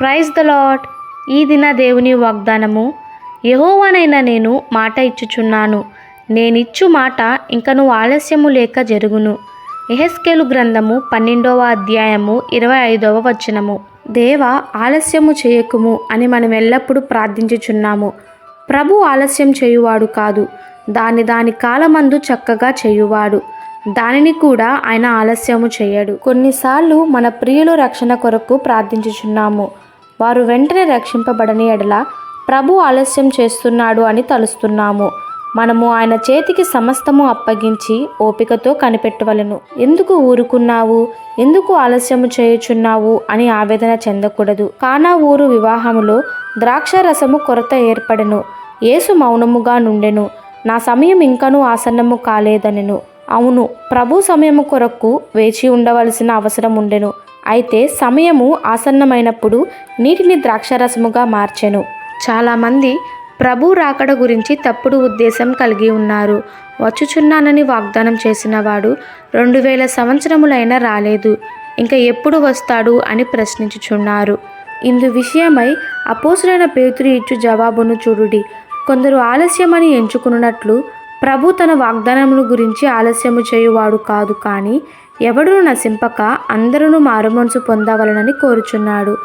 Praise the lot ఈ దిన దేవుని వాగ్దానము యహోవానైన నేను మాట ఇచ్చుచున్నాను. నేనిచ్చు మాట ఇంకను ఆలస్యము లేక జరుగును. ఎహెస్కేలు గ్రంథము పన్నెండవ అధ్యాయము ఇరవై ఐదవ వచనము. దేవ ఆలస్యము చేయకుము అని మనం ఎల్లప్పుడూ ప్రార్థించుచున్నాము. ప్రభు ఆలస్యం చేయువాడు కాదు. దాని దాని కాలమందు చక్కగా చేయువాడు. దానిని కూడా ఆయన ఆలస్యము చేయడు. కొన్నిసార్లు మన ప్రియులు రక్షణ కొరకు ప్రార్థించుచున్నాము. వారు వెంటనే రక్షింపబడని ఎడల ప్రభు ఆలస్యం చేస్తున్నాడు అని తలుస్తున్నాము. మనము ఆయన చేతికి సమస్తము అప్పగించి ఓపికతో కనిపెట్టవలను. ఎందుకు ఊరుకున్నావు? ఎందుకు ఆలస్యము చేయుచున్నావు? అని ఆవేదన చెందకూడదు. కానా ఊరు వివాహములో ద్రాక్ష రసము కొరత ఏర్పడెను. యేసు మౌనముగా నుండెను. నా సమయం ఇంకనూ ఆసన్నము కాలేదనెను. అవును ప్రభు సమయము కొరకు వేచి ఉండవలసిన అవసరం ఉండెను అయితే సమయము ఆసన్నమైనప్పుడు నీటిని ద్రాక్షరసముగా మార్చెను. చాలామంది ప్రభు రాకడ గురించి తప్పుడు ఉద్దేశం కలిగి ఉన్నారు. వచ్చుచున్నానని వాగ్దానం చేసినవాడు రెండు వేల సంవత్సరములైనా రాలేదు. ఇంకా ఎప్పుడు వస్తాడు అని ప్రశ్నించుచున్నారు. ఇందు విషయమై అపోసులైన పేతురు ఇచ్చు జవాబును చూడుడి. కొందరు ఆలస్యమని ఎంచుకున్నట్లు ప్రభు తన వాగ్దానమును గురించి ఆలస్యము చేయువాడు కాదు కానీ ఎవడును నశింపక అందరూ మారుమనసు పొందవలనని కోరుచున్నాడు.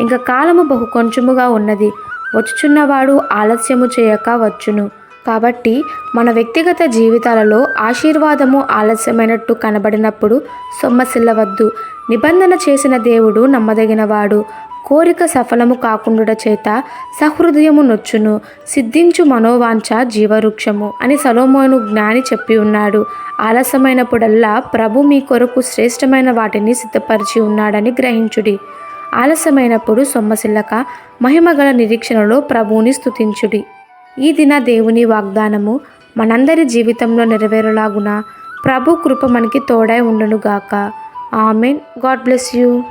ఇంకా కాలము బహు కొంచెముగా ఉన్నది. వచ్చుచున్నవాడు ఆలస్యము చేయక వచ్చును. కాబట్టి మన వ్యక్తిగత జీవితాలలో ఆశీర్వాదము ఆలస్యమైనట్టు కనబడినప్పుడు సొమ్మసిల్లవద్దు. నిబంధన చేసిన దేవుడు నమ్మదగినవాడు. కోరిక సఫలము కాకుండుట చేత సహృదయము నొచ్చును. సిద్ధించు మనోవాంఛ జీవవృక్షము అని సలోమోను జ్ఞాని చెప్పి ఉన్నాడు. ఆలస్యమైనప్పుడల్లా ప్రభు మీ కొరకు శ్రేష్టమైన వాటిని సిద్ధపరిచి ఉన్నాడని గ్రహించుడి. ఆలస్యమైనప్పుడు సొమ్మసిల్లక మహిమగల నిరీక్షణలో ప్రభువుని స్తుతించుడి. ఈ దిన దేవుని వాగ్దానము మనందరి జీవితంలో నెరవేరలాగున. ప్రభు కృప మనకి తోడై ఉండునుగాక. ఆమెన్. God bless you.